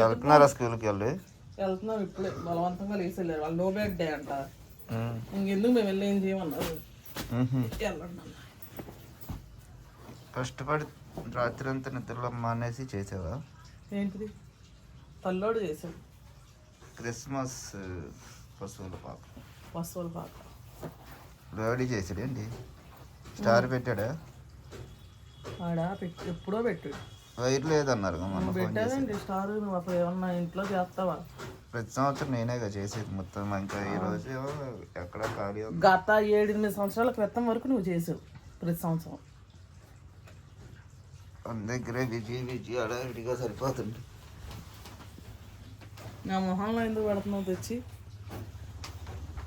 వెళ్తున్నారా స్కూల్కి వెళ్ళి? వెళ్తున్నాం ఇప్పుడే బలవంతంగా లేచి వెళ్ళారు. వాళ్ళు నో బ్యాగ్ డే అంట. ఇంకెందుకు మేము వెళ్ళి ఏం చేయమన్నారు? వెళ్ళండి కష్టపడి రాత్రి అంతా నిద్రలో మానేసి చేసావా? ఏంటిది? తల్లోడు చేసాడు క్రిస్మస్ పశువుల పాప వస్తువులు పాక. రెడీ చేసాడేంటి స్టార్ పెట్టాడా? ఆడ పెట్టి ఎప్పుడో పెట్టాడు. వైర్ లేదన్నారు మొన్న ఫోన్ చేసి. పెట్టానండి స్టార్ నువ్వు అప్పుడు ఏమన్నా ఇంట్లో చేస్తావా? ప్రతి సంవత్సరం నేనేగా చేసేది మొత్తం ఇంకా ఈ రోజు ఎక్కడ ఖాళీ ఉంది. గత ఏడెనిమిది సంవత్సరాల క్రితం వరకు నువ్వు చేసావు ప్రతి సంవత్సరం. దగ్గరే బిజీ బిజీ అడవిడిగా సరిపోతుంది. నా మొహంలో ఎందుకు పెడుతున్నావు తెచ్చి?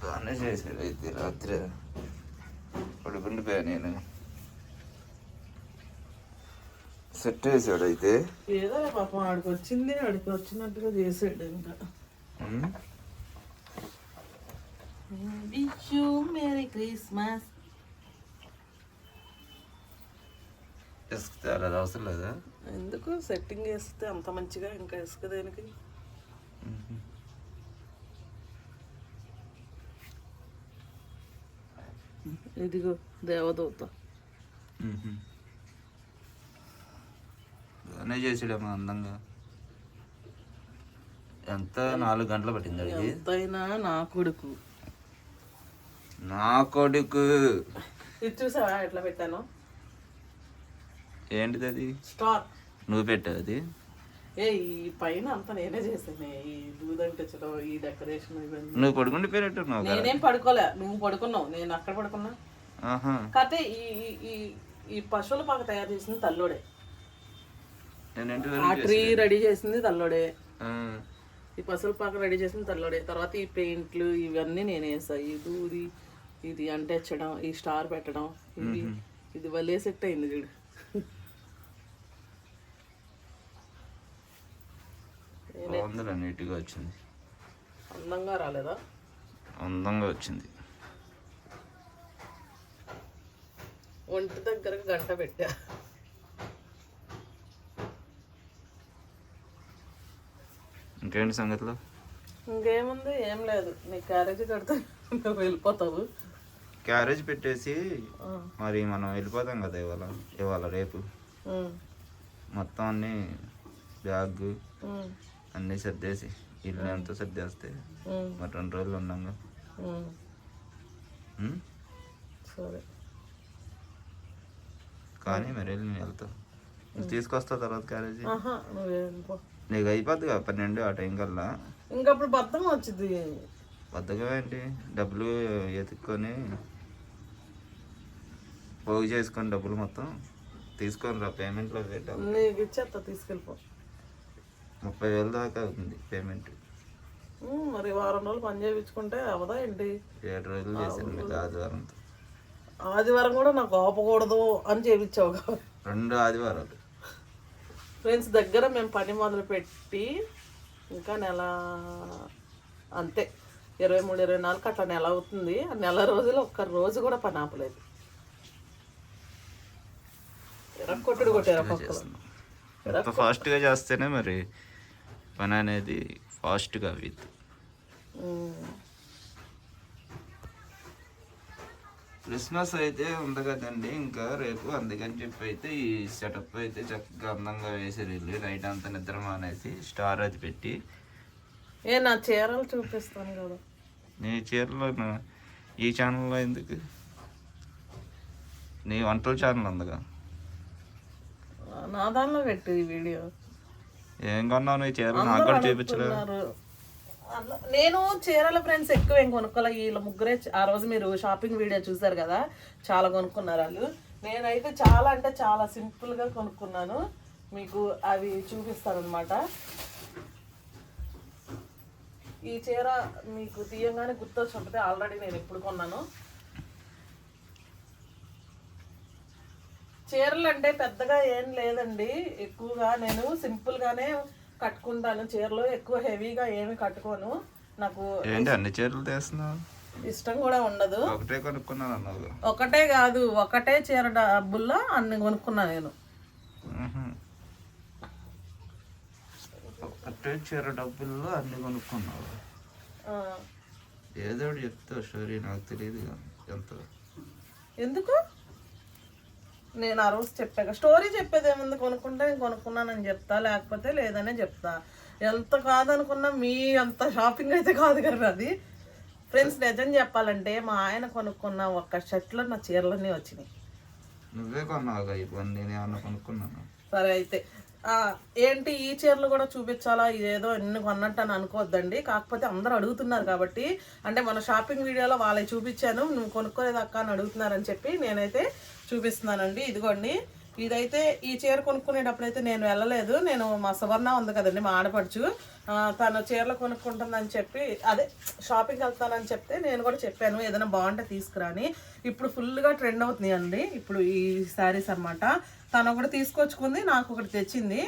బాగానే చేశాడు అయితే రాత్రి. పడుకుండిపోయా నేను. సెట్ వేసాడు అయితే. ఏదో పాపం ఆడికి వచ్చింది ఆడికి వచ్చినట్టుగా చేసాడు ఇంకా. విష్ యూ మేరీ క్రిస్మస్ ఇసుకుతారు అది అవసరం లేదా? ఎందుకు? సెట్టింగ్ వేస్తే అంత మంచిగా ఇంకా ఇసుక దేనికి? ఇదిగో దేవదూత. బాగానే చేసాడేమో అందంగా. ఎంత నాలుగు గంటలు పట్టింది అడిగి? ఎంతైనా నా కొడుకు. నా కొడుకు. ఇది చూసావా ఎట్లా పెట్టాను? ఏంటిది అది? స్టార్. నువ్వు పెట్టావు అది? ఏ ఈ పైన అంతా నేనే చేసాను ఈ దూదంటించడం ఈ డెకరేషన్ ఇవన్నీ. నువ్వు పడుకుండిపోయినట్టున్నావు కదా? నేనేం పడుకోలే. నువ్వు పడుకున్నావు. నేను అక్కడ పడుకున్నా. కాకపోతే ఈ ఈ- ఈ పశువుల పాక తయారు చేసింది తల్లోడే. ఆ ట్రీ రెడీ చేసింది. తల్లోడే. ఈ పశువుల పాక రెడీ చేసింది తల్లోడే. తర్వాత ఈ పెయింట్లు ఇవన్నీ నేనే వేసా. ఈ దూది ఇది అంటించడం ఈ స్టార్ పెట్టడం ఇది. ఇది వల్లే సెట్ అయింది చూడు. నీట్గా వచ్చింది. అందంగా రాలేదా? అందంగా వచ్చింది. ఒంటి దగ్గర గంట పెట్టా. ఇంకేంటి సంగతిలో? ఇంకేముంది ఏం లేదు. నీ క్యారేజీ కడితే నువ్వు వెళ్ళిపోతావు. క్యారేజ్ పెట్టేసి మరి మనం వెళ్ళిపోతాం కదా ఇవాళ ఇవాళ రేపు. మొత్తం అన్నీ బ్యాగ్ అన్నీ సర్దేసి ఇల్లు ఎంతో సర్దేస్తే మరి రెండు రోజులు ఉన్నాగా ఉమ్. ఉం? సరే. కానీ మరి వెళ్ళి నేను వెళ్తా. నువ్వు తీసుకొస్తావు తర్వాత క్యారేజీ? ఆహా నువ్వు వెళ్ళిపో. నీకు అయిపోద్ది కదా పన్నెండు ఆ టైం కల్లా? ఇంకప్పుడు బద్దం వచ్చింది బద్దగా ఏంటి? డబ్బులు ఎత్తుక్కొని పోగు చేసుకొని డబ్బులు మొత్తం తీసుకొని రా పేమెంట్లో నీకు ఇచ్చేస్తా తీసుకెళ్ళిపో. ముప్పై వేలు దాకా అవుతుంది పేమెంట్ మరి వారం రోజులు పని చేయించుకుంటే అవదా ఏంటి? ఏడు రోజులు చేశాను మీకు ఆదివారంతో. ఆదివారం కూడా నాకు ఆపకూడదు అని చేయించావు రెండు ఆదివారాలు. ఫ్రెండ్స్ దగ్గర మేము పని మొదలు పెట్టి ఇంకా నెల అంతే ఇరవై మూడు ఇరవై నాలుగు అట్లా నెల అవుతుంది. ఆ నెల రోజులు ఒక్క రోజు కూడా పని ఆపలేదు. కొట్టుడు కొట్టారు ఫాస్ట్గా చేస్తేనే మరి పని అనేది ఫాస్ట్గా అవ్విద్ది క్రిస్మస్ అయితే ఉంది కదండి ఇంకా రేపు అందుకని చెప్పి అయితే ఈ సెటప్ అయితే చక్కగా అందంగా వేసారు వీళ్ళు నైట్ అంతా నిద్ర మానేసి స్టార్ అది పెట్టి. ఏ నా చీరలు చూపిస్తాను కదా నీ చీరలో ఈ ఛానల్లో ఎందుకు? నీ వంటల ఛానల్ ఉందిగా. నా దానిలో పెట్టు ఈ వీడియో. ఏం కొన్నావు నీ చీరలు? నాకు కూడా చూపించలేదు నేను చీరల ఫ్రెండ్స్ ఎక్కువ ఏం కొనుక్కోలే. వీళ్ళ ముగ్గురే ఆ రోజు మీరు షాపింగ్ వీడియో చూసారు కదా చాలా కొనుక్కున్నారు వాళ్ళు. నేనైతే చాలా అంటే చాలా సింపుల్గా కొనుక్కున్నాను. మీకు అవి చూపిస్తాను అనమాట ఈ చీర మీకు తీయంగానే గుర్తొచ్చినప్పుడే ఆల్రెడీ నేను ఎప్పుడు కొన్నాను. చీరలు అంటే పెద్దగా ఏం లేదండి. ఎక్కువగా నేను సింపుల్గానే కట్టుకుంటాను. చీరలు ఎక్కువ హెవీగా ఏమి కట్టుకోను. నాకు ఏంటి అన్ని చీరలు తీస్తున్నావు? ఇష్టం కూడా ఉండదు. ఒకటే కొనుక్కున్నాను అన్నావు ఒకటే కాదు ఒకటే చీర డబ్బుల్లో అన్ని కొనుక్కున్నా నేను. మ్హూ. ఒక్కటే చీర డబ్బుల్లో అన్ని కొనుక్కున్నావు. ఏదో ఒకటి చెప్తావు స్టోరీ నాకు తెలియదు ఎంత. ఎందుకు? నేను ఆ రోజు చెప్పాక స్టోరీ చెప్పేది ఏముంది కొనుక్కుంటే నేను కొనుక్కున్నానని చెప్తా లేకపోతే లేదనే చెప్తా. ఎంత కాదనుకున్నా మీ అంత షాపింగ్ అయితే కాదు కదా అది. ఫ్రెండ్స్ నిజం చెప్పాలంటే మా ఆయన కొనుక్కున్న ఒక్క షర్ట్లో నా చీరలన్నీ వచ్చినాయి. నువ్వే కొన్నావుగా ఇవన్నీ నేను ఏమన్నా కొనుక్కున్నాను? సరే అయితే. ఏంటి ఈ చీరలు కూడా చూపించాలా? ఇదేదో ఎన్ని కొన్నట్టు అని అనుకోవద్దండి. కాకపోతే అందరూ అడుగుతున్నారు కాబట్టి అంటే మన షాపింగ్ వీడియోలో వాళ్ళకి చూపించాను. నువ్వు కొనుక్కోలేదు అక్క అని అడుగుతున్నారని చెప్పి నేనైతే చూపిస్తున్నానండి. ఇదిగోండి. ఇదైతే ఈ చీర కొనుక్కునేటప్పుడు అయితే నేను వెళ్ళలేదు. నేను మా సువర్ణ ఉంది కదండి మా ఆడపడుచు. తను చీరలు కొనుక్కుంటుందని చెప్పి అదే షాపింగ్కి వెళ్తానని చెప్తే నేను కూడా చెప్పాను ఏదైనా బాగుంటే తీసుకురాని ఇప్పుడు ఫుల్గా ట్రెండ్ అవుతుంది అండి. ఇప్పుడు ఈ శారీస్ అన్నమాట. తను ఒకటి తీసుకొచ్చుకుంది నాకు ఒకటి తెచ్చింది.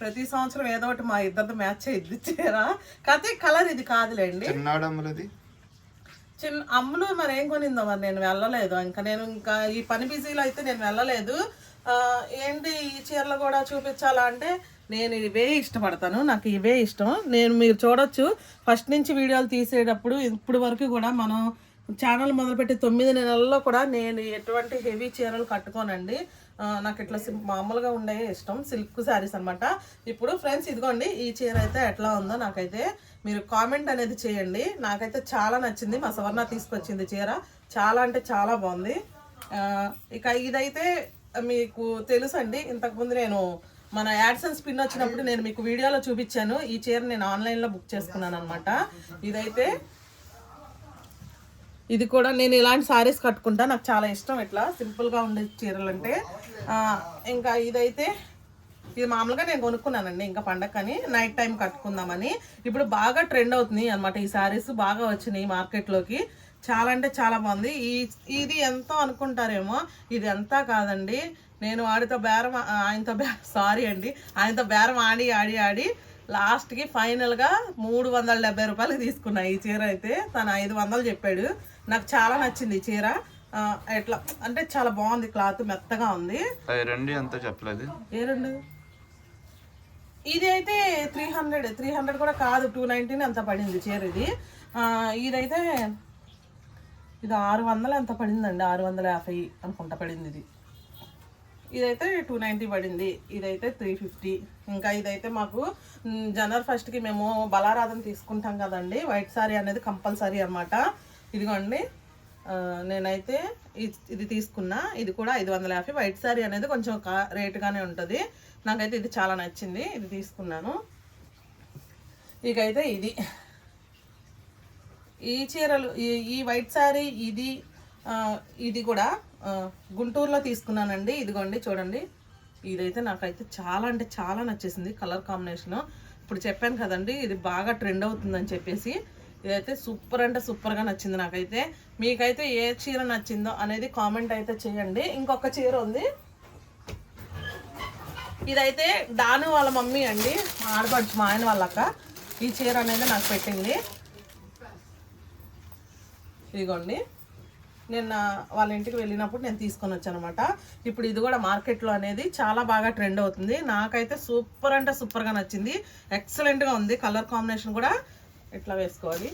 ప్రతి సంవత్సరం ఏదో ఒకటి మా ఇద్దరితో మ్యాచ్ అయింది చీర. కాకపోతే కలర్ ఇది కాదులేండి. చిన్న అమ్ములు మరి ఏం కొనిందో మరి నేను వెళ్ళలేదు. ఇంకా నేను ఇంకా ఈ పని బిజీలో అయితే నేను వెళ్ళలేదు. ఏంటి ఈ చీరలు కూడా చూపించాలా అంటే నేను ఇవే ఇష్టపడతాను. నాకు ఇవే ఇష్టం. నేను మీరు చూడొచ్చు. ఫస్ట్ నుంచి వీడియోలు తీసేటప్పుడు ఇప్పుడు వరకు కూడా మనం ఛానల్ మొదలుపెట్టి తొమ్మిది నెలల్లో కూడా నేను ఎటువంటి హెవీ చీరలు కట్టుకోనండి. నాకు ఇట్లా మామూలుగా ఉండే ఇష్టం సిల్క్ శారీస్ అన్నమాట. ఇప్పుడు ఫ్రెండ్స్ ఇదిగోండి ఈ చీర అయితే ఎట్లా ఉందో నాకైతే మీరు కామెంట్ అనేది చేయండి. నాకైతే చాలా నచ్చింది. మా సవర్ణ తీసుకొచ్చింది చీర. చాలా అంటే చాలా బాగుంది. ఇక ఇదైతే మీకు తెలుసండి. ఇంతకుముందు నేను మన యాడ్సన్స్ పిన్ వచ్చినప్పుడు నేను మీకు వీడియోలో చూపించాను. ఈ చీర నేను ఆన్లైన్లో బుక్ చేసుకున్నాను అనమాట ఇదైతే ఇది కూడా నేను ఇలాంటి సారీస్ కట్టుకుంటా. నాకు చాలా ఇష్టం ఇట్లా. సింపుల్గా ఉండే చీరలు అంటే ఇంకా ఇదైతే ఇది మామూలుగా నేను కొనుక్కున్నానండి ఇంకా పండగని నైట్ టైం కట్టుకుందామని. ఇప్పుడు బాగా ట్రెండ్ అవుతుంది అనమాట ఈ సారీస్ బాగా వచ్చినాయి మార్కెట్లోకి. చాలా అంటే చాలా బాగుంది. ఈ ఇది ఎంతో అనుకుంటారేమో. ఇది ఎంతా కాదండి. నేను ఆడితో బేరం ఆయనతో బే సారీ అండి. ఆయనతో బేరం ఆడి ఆడి ఆడి లాస్ట్కి ఫైనల్గా మూడు వందల డెబ్బై రూపాయలకి తీసుకున్నా ఈ చీర అయితే. తను ఐదు వందలు చెప్పాడు. నాకు చాలా నచ్చింది చీర. ఎట్లా అంటే చాలా బాగుంది క్లాత్ మెత్తగా ఉంది. రెండు ఎంత చెప్పలేదు. ఏ రెండు? ఇది అయితే త్రీ హండ్రెడ్ త్రీ హండ్రెడ్ కూడా కాదు టూ నైంటీని అంత పడింది చీర ఇది. ఇదైతే ఇది ఆరు వందలు ఎంత పడిందండి? ఆరు వందల యాభై అనుకుంటా పడింది ఇది. ఇదైతే టూ నైంటీ పడింది. ఇదైతే త్రీ ఫిఫ్టీ ఇంకా ఇదైతే మాకు జనవరి ఫస్ట్కి మేము బలారాధన తీసుకుంటాం కదండి. వైట్ సారీ అనేది కంపల్సరీ అన్నమాట. ఇదిగోండి. నేనైతే ఇది తీసుకున్నా. ఇది కూడా ఐదు వందల యాభై. వైట్ సారీ అనేది కొంచెం రేటుగానే ఉంటుంది. నాకైతే ఇది చాలా నచ్చింది. ఇది తీసుకున్నాను. ఇకైతే ఇది. ఈ చీరలు ఈ ఈ వైట్ శారీ ఇది ఇది కూడా గుంటూరులో తీసుకున్నానండి. ఇదిగోండి చూడండి. ఇదైతే నాకైతే చాలా అంటే చాలా నచ్చేసింది కలర్ కాంబినేషన్. ఇప్పుడు చెప్పాను కదండి ఇది బాగా ట్రెండ్ అవుతుందని చెప్పేసి. ఇదైతే సూపర్ అంటే సూపర్గా నచ్చింది నాకైతే. మీకైతే ఏ చీర నచ్చిందో అనేది కామెంట్ అయితే చేయండి. ఇంకొక చీర ఉంది. ఇదైతే డాను వాళ్ళ మమ్మీ అండి. ఆడపడుచు మా ఆయన వాళ్ళక్క ఈ చీర అనేది నాకు పెట్టింది. ఇదిగోండి. నిన్న వాళ్ళ ఇంటికి వెళ్ళినప్పుడు నేను తీసుకొని వచ్చాను అనమాట ఇప్పుడు ఇది కూడా మార్కెట్లో అనేది చాలా బాగా ట్రెండ్ అవుతుంది. నాకైతే సూపర్ అంటే సూపర్గా నచ్చింది. ఎక్సలెంట్గా ఉంది. కలర్ కాంబినేషన్ కూడా ఇట్లా వేసుకోవాలి?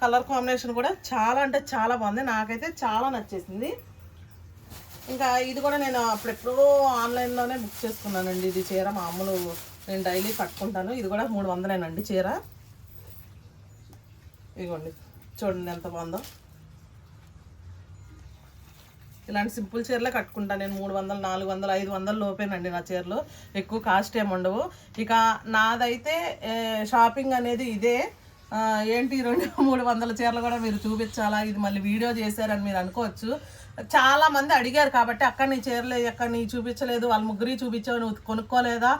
కలర్ కాంబినేషన్ కూడా చాలా అంటే చాలా బాగుంది. నాకైతే చాలా నచ్చేసింది. ఇంకా ఇది కూడా నేను అప్పుడెప్పుడో ఆన్లైన్లోనే బుక్ చేసుకున్నానండి. ఇది చీర మామూలు నేను డైలీ కట్టుకుంటాను. ఇది కూడా మూడు వందలేనండి చీర. ఇదిగోండి. చూడండి ఎంత బాగుందో. ఇలాంటి సింపుల్ చీరలే కట్టుకుంటాను నేను మూడు వందలు నాలుగు వందలు ఐదు వందలు లోపేనండి నా చీరలు. ఎక్కువ కాస్ట్ ఏమి ఉండవు. ఇక నాదైతే షాపింగ్ అనేది ఇదే. ఏంటి రెండు మూడు వందల చీరలు కూడా మీరు చూపించాలా? ఇది మళ్ళీ వీడియో చేశారని మీరు అనుకోవచ్చు. చాలా మంది అడిగారు కాబట్టి అక్కడ నీ చేరలేదు ఎక్కడ నీ చూపించలేదు వాళ్ళ ముగ్గురి చూపించావు నువ్వు కొనుక్కోలేదా?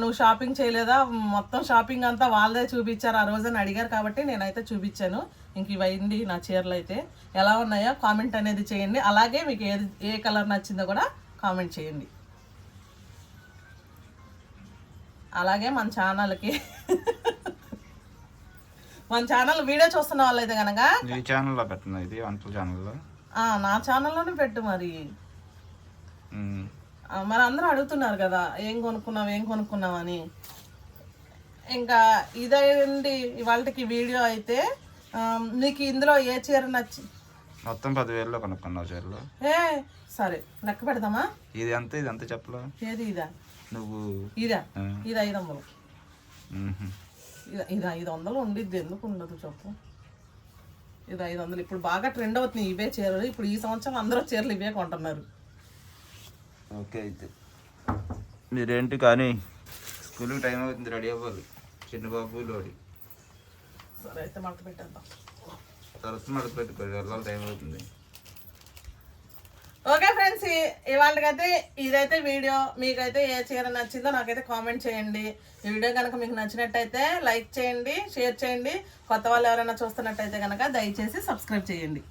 నువ్వు షాపింగ్ చేయలేదా? మొత్తం షాపింగ్ అంతా వాళ్ళదే చూపించారు ఆ రోజున అడిగారు కాబట్టి నేనైతే చూపించాను. ఇంక ఇవైంది నా చీరలు అయితే. ఎలా ఉన్నాయో కామెంట్ అనేది చేయండి. అలాగే మీకు ఏది ఏ కలర్ నచ్చిందో కూడా కామెంట్ చేయండి. అలాగే మన ఛానల్కి మన ఛానల్ వీడియో చూస్తున్న వాళ్ళైతే కనుక ఛానల్లో పెట్టింది ఇది? వంటల ఛానల్లో నా ఛానల్లోనే పెట్టు మరి. మరి అందరూ అడుగుతున్నారు కదా ఏం కొనుక్కున్నావు ఏం కొనుక్కున్నావు అని. ఇంకా ఇదండి ఇవాళకి వీడియో అయితే మీకు ఇందులో ఏ చీర నచ్చి మొత్తం పదివేలలో కొనుక్కున్నావు చీరలు. ఏ సరే లెక్క పెడదామా ఇది అంత ఇది అంత చెప్పలా ఏది ఇదా? నువ్వు ఇదా. ఇది ఐదు వందలు. ఇది ఇది ఐదు వందలు ఉండిద్ది ఎందుకు ఉండదు చెప్పు. ఇది ఐదు వందలు. ఇప్పుడు బాగా ట్రెండ్ అవుతున్నాయి ఇవే చీరలు. ఇప్పుడు ఈ సంవత్సరం అందరూ చీరలు ఇవే కొంటున్నారు. ఓకే అయితే. మీరేంటి కానీ స్కూల్కి టైం అవుతుంది రెడీ అవ్వాలి. చిన్నబాబు లోడి సరే అయితే మడత పెట్టేద్దాం. తరచు మడత పెట్టుకోవాలి వెళ్ళాలి టైం అవుతుంది. ఓకే ఫ్రెండ్స్ ఇవాళకైతే ఇదైతే వీడియో మీకైతే ఏ చీర నచ్చిందో నాకైతే కామెంట్ చేయండి. ఈ వీడియో కనుక మీకు నచ్చినట్టయితే లైక్ చేయండి షేర్ చేయండి. కొత్త వాళ్ళు ఎవరైనా చూస్తున్నట్టయితే కనుక దయచేసి సబ్స్క్రైబ్ చేయండి.